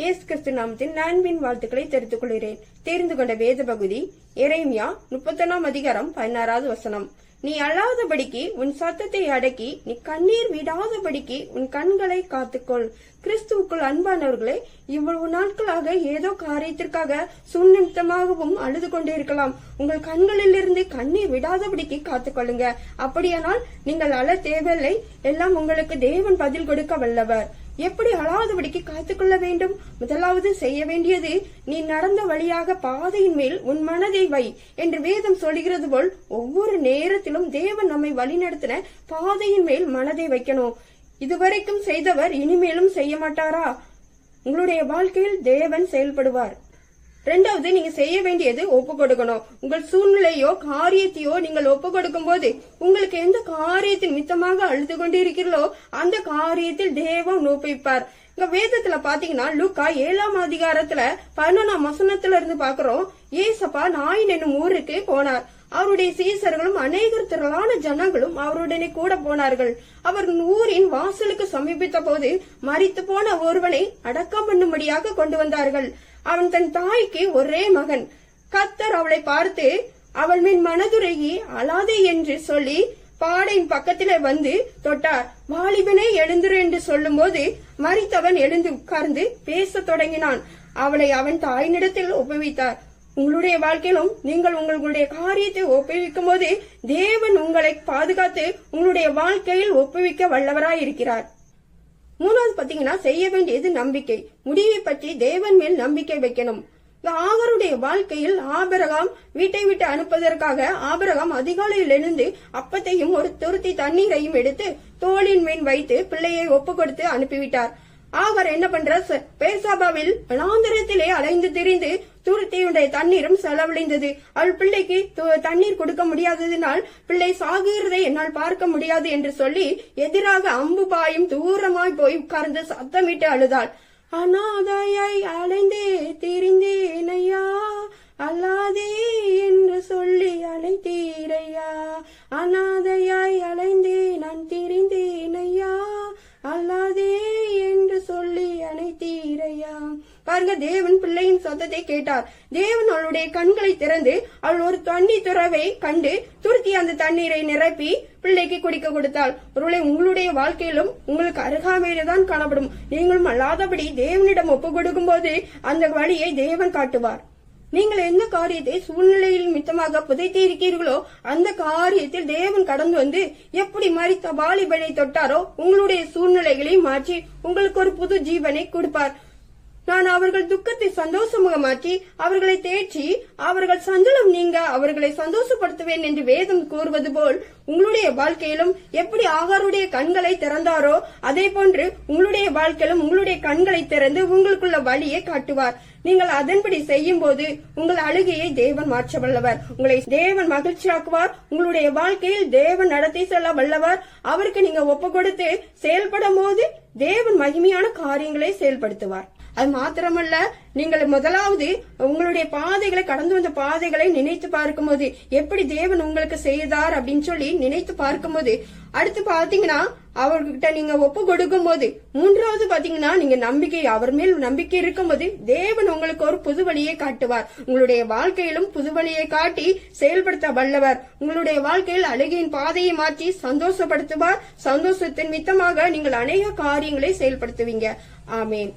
இயேசு கிறிஸ்து நாமத்தின் நண்பின் வாழ்த்துக்களை தெரிவித்துக் கொள்கிறேன். தெரிந்து கொண்ட வேத பகுதி இறைமியா முப்பத்தொன்னாம் அதிகாரம் பதினாறாவது வசனம். நீ அழாதபடிக்கு உன் சத்தத்தை அடக்கி நீ கண்ணீர் விடாதபடிக்கு உன் கண்களை காத்துக்கொள். கிறிஸ்துவுக்குள் அன்பானவர்களே இவ்வளவு நாட்களாக ஏதோ காரியத்திற்காக சுநிமித்தமாகவும் அழுது கொண்டே இருக்கலாம் உங்கள் கண்களிலிருந்து கண்ணீர் விடாதபடிக்கு காத்துக்கொள்ளுங்க. அப்படியானால் நீங்கள் அழ தேவையில்லை. எல்லாம் உங்களுக்கு தேவன் பதில் கொடுக்க வல்லவர். எப்படி அழாதபடிக்கு காத்துக்கொள்ள வேண்டும்? முதலாவது செய்ய வேண்டியது நீ நடந்த வழியாக பாதையின் மேல் உன் மனதை வை என்று வேதம் சொல்கிறது போல் ஒவ்வொரு நேரத்திலும் தேவன் நம்மை வழிநடத்தின பாதையின் மேல் மனதை வைக்கணும். இதுவரைக்கும் செய்தவர் இனிமேலும் செய்ய மாட்டாரா? உங்களுடைய வாழ்க்கையில் தேவன் செயல்படுவார். ரெண்டாவது நீங்க செய்ய வேண்டியது ஒப்பு கொடுக்கணும் உங்கள் சூழ்நிலையோ காரியத்தையோ நீங்கள் ஒப்பு கொடுக்கும் போது உங்களுக்கு எந்த காரியத்தின் மித்தமாக அழுது கொண்டிருக்கிறீர்களோ அந்த காரியத்தில் தேவன் ஒப்புவிப்பார். இங்க வேதத்துல பாத்தீங்கன்னா லூக்கா ஏழாம் அதிகாரத்துல பதினொன்னாம் வசனத்துல இருந்து பாக்குறோம். ஏசப்பா நாயின் என்னும் ஊருக்கு போனார். அவருடைய சீசர்களும் அநேகர் திரளான ஜனங்களும் அவருடனே கூட போனார்கள். அவர் ஊரின் வாசலுக்கு சமீபித்த போது மறித்து போன ஒருவனை அடக்கம் பண்ணும்படியாக கொண்டு வந்தார்கள். அவன் தன் தாய்க்கு ஒரே மகன். கத்தர் அவளை பார்த்து அவள் மின் மனதுருகி அழாதே என்று சொல்லி பாடையின் பக்கத்திலே வந்து தொட்டார். வாலிபனே எழுந்துரு என்று சொல்லும்போது மறித்தவன் எழுந்து உட்கார்ந்து பேசத் தொடங்கினான். அவளை அவன் தாயினிடத்தில் ஒப்புவித்தார். உங்களுடைய வாழ்க்கையிலும் நீங்கள் உங்களுடைய காரியத்தை ஒப்புவிக்கும் போது தேவன் உங்களை பாதுகாத்து உங்களுடைய வாழ்க்கையில் ஒப்புவிக்க வல்லவராயிருக்கிறார். இருக்கிறார் மூணாவது பாத்தீங்கன்னா செய்ய வேண்டியது நம்பிக்கை. முடிவை பற்றி தேவன் மேல் நம்பிக்கை வைக்கணும். ஆகருடைய வாழ்க்கையில் ஆபரகாம் வீட்டை விட்டு அனுப்பதற்காக ஆபரகாம் அதிகாலையில் எழுந்து அப்பத்தையும் ஒரு துருத்தி தண்ணீரையும் எடுத்து தோளின் மேல் வைத்து பிள்ளையை ஒப்பு கொடுத்து அனுப்பிவிட்டார். அவர் என்ன பண்ற? பேசாபாவில் வனாந்தரத்திலே அலைந்து திரிந்து துருத்தியுடைய தண்ணீரும் செலவழிந்தது. அவள் பிள்ளைக்கு தண்ணீர் கொடுக்க முடியாததினால் பிள்ளை சாகுகிறதை என்னால் பார்க்க முடியாது என்று சொல்லி எதிராக அம்பு பாயும் தூரமாய் போய் உட்கார்ந்து சத்தமிட்டு அழுதாள். அனாதையாய் அலைந்தே திரிந்தேனையா? அல்லாதே என்று சொல்லி அழைத்தீரையா அனா அலைந்தே நான் திரிந்தேனையா அல்லாதே என்று சொல்லி பாருங்க தேவன் பிள்ளையின் சத்தத்தை கேட்டார். தேவன் அவளுடைய கண்களை திறந்து அவள் ஒரு தண்ணி துறவை கண்டு துருத்தி அந்த தண்ணீரை நிரப்பி பிள்ளைக்கு குடிக்க கொடுத்தாள். ஒருவேளை உங்களுடைய வாழ்க்கையிலும் உங்களுக்கு அருகாமையில தான் காணப்படும். நீங்களும் அல்லாதபடி தேவனிடம் ஒப்பு கொடுக்கும் போது அந்த வழியை தேவன் காட்டுவார். நீங்கள் எந்த காரியத்தை சூழ்நிலையில் மித்தமாக புதைத்து இருக்கிறீர்களோ அந்த காரியத்தில் தேவன் கடந்து வந்து எப்படி மறித்த வாலிபனை தொட்டாரோ உங்களுடைய சூழ்நிலைகளை மாற்றி உங்களுக்கு ஒரு புது ஜீவனை கொடுப்பார். நான் அவர்கள் துக்கத்தை சந்தோஷமாக மாற்றி அவர்களை தேற்றி அவர்கள் சஞ்சலம் நீங்க அவர்களை சந்தோஷப்படுத்துவேன் என்று வேதம் கூறுவது போல் உங்களுடைய வாழ்க்கையிலும் எப்படி ஆகாருடைய கண்களை திறந்தாரோ அதே போன்று உங்களுடைய வாழ்க்கையிலும் உங்களுடைய கண்களை திறந்து உங்களுக்குள்ள வழியை காட்டுவார். நீங்கள் அதன்படி செய்யும் போது உங்கள் அழுகையை தேவன் மாற்ற வல்லவர். உங்களை தேவன் மகிழ்ச்சியாக்குவார். உங்களுடைய வாழ்க்கையில் தேவன் நடத்தி செல்ல வல்லவர். அவருக்கு நீங்க ஒப்பு கொடுத்து செயல்படும் போது தேவன் மகிமையான காரியங்களை செயல்படுத்துவார். அது மாத்திரமல்ல நீங்கள் முதலாவது உங்களுடைய பாதைகளை கடந்து வந்த பாதைகளை நினைத்து பார்க்கும்போது எப்படி தேவன் உங்களுக்கு செய்தார் அப்படின்னு சொல்லி நினைத்து பார்க்கும்போது அடுத்து பாத்தீங்கன்னா அவர்கிட்ட நீங்க ஒப்பு கொடுக்கும் போது மூன்றாவது பாத்தீங்கன்னா நீங்க நம்பிக்கை அவர் மேல் நம்பிக்கை இருக்கும்போது தேவன் உங்களுக்கு ஒரு புது வழியை காட்டுவார். உங்களுடைய வாழ்க்கையிலும் புது வழியை காட்டி செயல்படுத்த வல்லவர். உங்களுடைய வாழ்க்கையில் அழுகையின் பாதையை மாற்றி சந்தோஷப்படுத்துவார். சந்தோஷத்தின் மித்தமாக நீங்கள் அநேக காரியங்களை செயல்படுத்துவீங்க. ஆமேன்.